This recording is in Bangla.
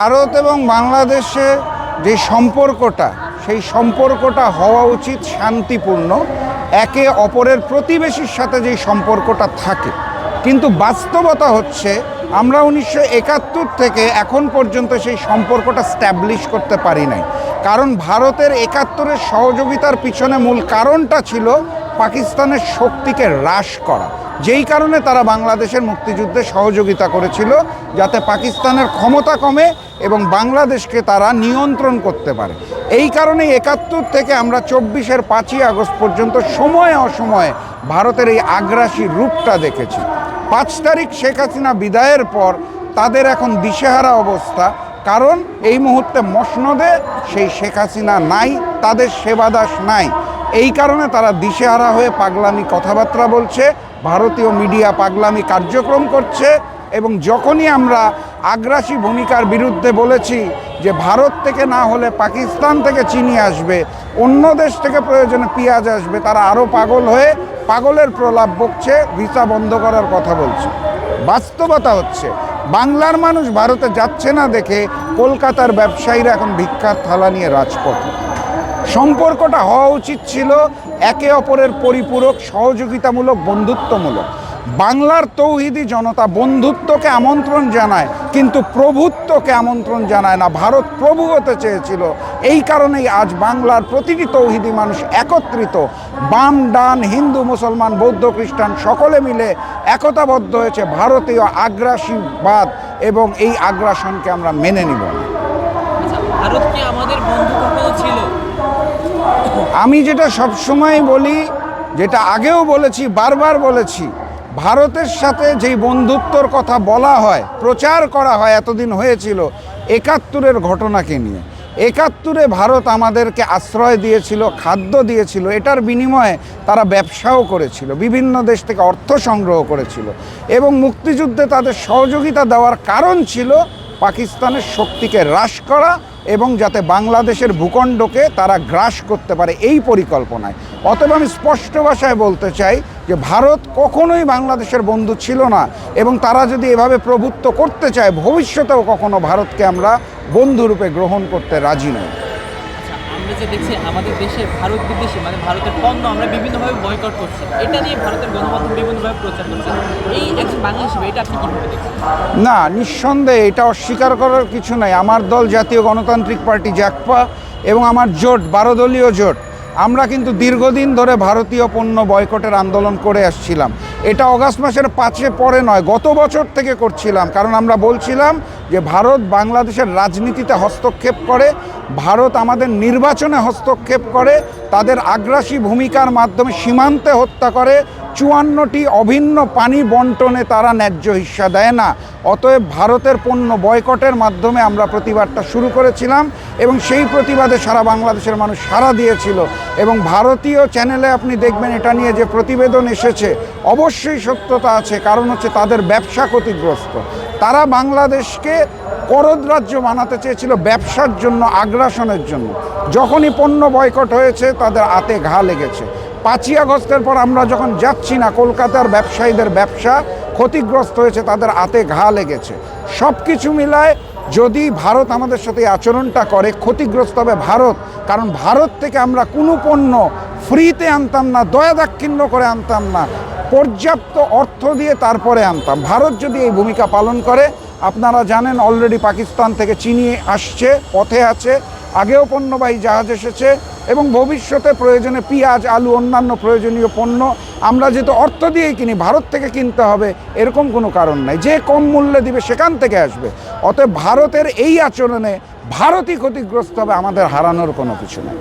ভারত এবং বাংলাদেশে যে সম্পর্কটা, সেই সম্পর্কটা হওয়া উচিত শান্তিপূর্ণ। একে অপরের প্রতিবেশীর সাথে যেই সম্পর্কটা থাকে। কিন্তু বাস্তবতা হচ্ছে, আমরা উনিশশো একাত্তর থেকে এখন পর্যন্ত সেই সম্পর্কটা স্ট্যাবলিশ করতে পারি নাই। কারণ ভারতের একাত্তরের সহযোগিতার পিছনে মূল কারণটা ছিল পাকিস্তানের শক্তিকে হ্রাস করা। যেই কারণে তারা বাংলাদেশের মুক্তিযুদ্ধে সহযোগিতা করেছিল, যাতে পাকিস্তানের ক্ষমতা কমে এবং বাংলাদেশকে তারা নিয়ন্ত্রণ করতে পারে। এই কারণে একাত্তর থেকে আমরা চব্বিশের পাঁচই আগস্ট পর্যন্ত সময়ে অসময়ে ভারতের এই আগ্রাসী রূপটা দেখেছি। পাঁচ তারিখ শেখ হাসিনা বিদায়ের পর তাদের এখন দিশেহারা অবস্থা, কারণ এই মুহূর্তে মসনদে সেই শেখ হাসিনা নাই, তাদের সেবাদাস নাই। এই কারণে তারা দিশেহারা হয়ে পাগলামি কথাবার্তা বলছে ভারতীয় মিডিয়া পাগলামি কার্যক্রম করছে এবং যখনই আমরা আগ্রাসী ভূমিকার বিরুদ্ধে বলেছি যে ভারত থেকে না হলে পাকিস্তান থেকে চিনি আসবে, অন্য দেশ থেকে প্রয়োজনে পেঁয়াজ আসবে, তারা আরও পাগল হয়ে পাগলের প্রলাপ বকছে, ভিসা বন্ধ করার কথা বলছে। বাস্তবতা হচ্ছে, বাংলার মানুষ ভারতে যাচ্ছে না দেখে কলকাতার ব্যবসায়ীরা এখন ভিক্ষার থালা নিয়ে রাজপথে। সম্পর্কটা হওয়া উচিত ছিল একে অপরের পরিপূরক, সহযোগিতামূলক, বন্ধুত্বমূলক। বাংলার তৌহিদি জনতা বন্ধুত্বকে আমন্ত্রণ জানায়, কিন্তু প্রভুত্বকে আমন্ত্রণ জানায় না। ভারত প্রভু হতে চেয়েছিল। এই কারণেই আজ বাংলার প্রতিটি তৌহিদি মানুষ একত্রিত। বাম, ডান, হিন্দু, মুসলমান, বৌদ্ধ, খ্রিস্টান সকলে মিলে একতাবদ্ধ হয়েছে ভারতীয় আগ্রাসীবাদ এবং এই আগ্রাসনকে আমরা মেনে নিব। ভারত কি আমাদের বন্ধু ছিল? আমি যেটা সবসময় বলি, যেটা আগেও বলেছি, বারবার বলেছি, ভারতের সাথে যেই বন্ধুত্বর কথা বলা হয়, প্রচার করা হয় এতদিন হয়েছিল, একাত্তরের ঘটনাকে নিয়ে। একাত্তরে ভারত আমাদেরকে আশ্রয় দিয়েছিল, খাদ্য দিয়েছিল, এটার বিনিময়ে তারা ব্যবসাও করেছিল, বিভিন্ন দেশ থেকে অর্থ সংগ্রহ করেছিল এবং মুক্তিযুদ্ধে তাদের সহযোগিতা দেওয়ার কারণ ছিল পাকিস্তানের শক্তিকে হ্রাস করা এবং যাতে বাংলাদেশের ভূখণ্ডকে তারা গ্রাস করতে পারে এই পরিকল্পনায়। অতএব আমি স্পষ্ট ভাষায় বলতে চাই যে ভারত কখনোই বাংলাদেশের বন্ধু ছিল না এবং তারা যদি এভাবে প্রভুত্ব করতে চায়, ভবিষ্যতেও কখনো ভারতকে আমরা বন্ধুরূপে গ্রহণ করতে রাজি নই। যে দেখছি আমাদের দেশে ভারত বিদেশি মানে ভারতের পণ্য আমরা বিভিন্নভাবে বয়কট করছি। এটা নিয়ে ভারতের গণমাধ্যম বিভিন্নভাবে প্রচার করছে। এই একজন বাংলা হিসেবে এটা আপনি কীভাবে দেখছেন? না, নিঃসন্দেহে এটা অস্বীকার করার কিছু নাই। আমার দল জাতীয় গণতান্ত্রিক পার্টি জাকপা এবং আমার জোট, বারো দলীয় জোট, আমরা কিন্তু দীর্ঘদিন ধরে ভারতীয় পণ্য বয়কটের আন্দোলন করে আসছিলাম। এটা অগাস্ট মাসের পাঁচে পরে নয়, গত বছর থেকে করছিলাম। কারণ আমরা বলছিলাম যে ভারত বাংলাদেশের রাজনীতিতে হস্তক্ষেপ করে, ভারত আমাদের নির্বাচনে হস্তক্ষেপ করে, তাদের আগ্রাসী ভূমিকার মাধ্যমে সীমান্তে হত্যা করে, চুয়ান্নটি অভিন্ন পানি বন্টনে তারা ন্যায্য হিস্সা দেয় না। অতএব ভারতের পণ্য বয়কটের মাধ্যমে আমরা প্রতিবাদটা শুরু করেছিলাম এবং সেই প্রতিবাদে সারা বাংলাদেশের মানুষ সাড়া দিয়েছিল। এবং ভারতীয় চ্যানেলে আপনি দেখবেন এটা নিয়ে যে প্রতিবেদন এসেছে, অবশ্যই সত্যতা আছে, কারণ হচ্ছে তাদের ব্যবসা ক্ষতিগ্রস্ত। তারা বাংলাদেশকে করদ রাজ্য বানাতে চেয়েছিল ব্যবসার জন্য, আগ্রাসনের জন্য। যখনই পণ্য বয়কট হয়েছে, তাদের আতে ঘা লেগেছে। পাঁচই আগস্টের পর আমরা যখন যাচ্ছি না, কলকাতার ব্যবসায়ীদের ব্যবসা ক্ষতিগ্রস্ত হয়েছে, তাদের আতে ঘা লেগেছে। সব কিছু মিলায় যদি ভারত আমাদের সাথে আচরণটা করে, ক্ষতিগ্রস্ত হবে ভারত। কারণ ভারত থেকে আমরা কোনো পণ্য ফ্রিতে আনতাম না, দয়া দাক্ষিণ্য করে আনতাম না। পর্যাপ্ত অর্থ দিয়ে তারপরে আনতাম। ভারত যদি এই ভূমিকা পালন করে, আপনারা জানেন অলরেডি পাকিস্তান থেকে চিনি আসছে, পথে আছে, আগেও পণ্যবাহী জাহাজ এসেছে এবং ভবিষ্যতে প্রয়োজনে পেঁয়াজ, আলু, অন্যান্য প্রয়োজনীয় পণ্য আমরা যেহেতু অর্থ দিয়েই কিনি, ভারত থেকে কিনতে হবে, এরকম কোনো কারণ নাই। যে কম মূল্যে দিবে সেখান থেকে আসবে। অতএব ভারতের এই আচরণে ভারতই ক্ষতিগ্রস্ত হবে, আমাদের হারানোর কোনো কিছু নেই।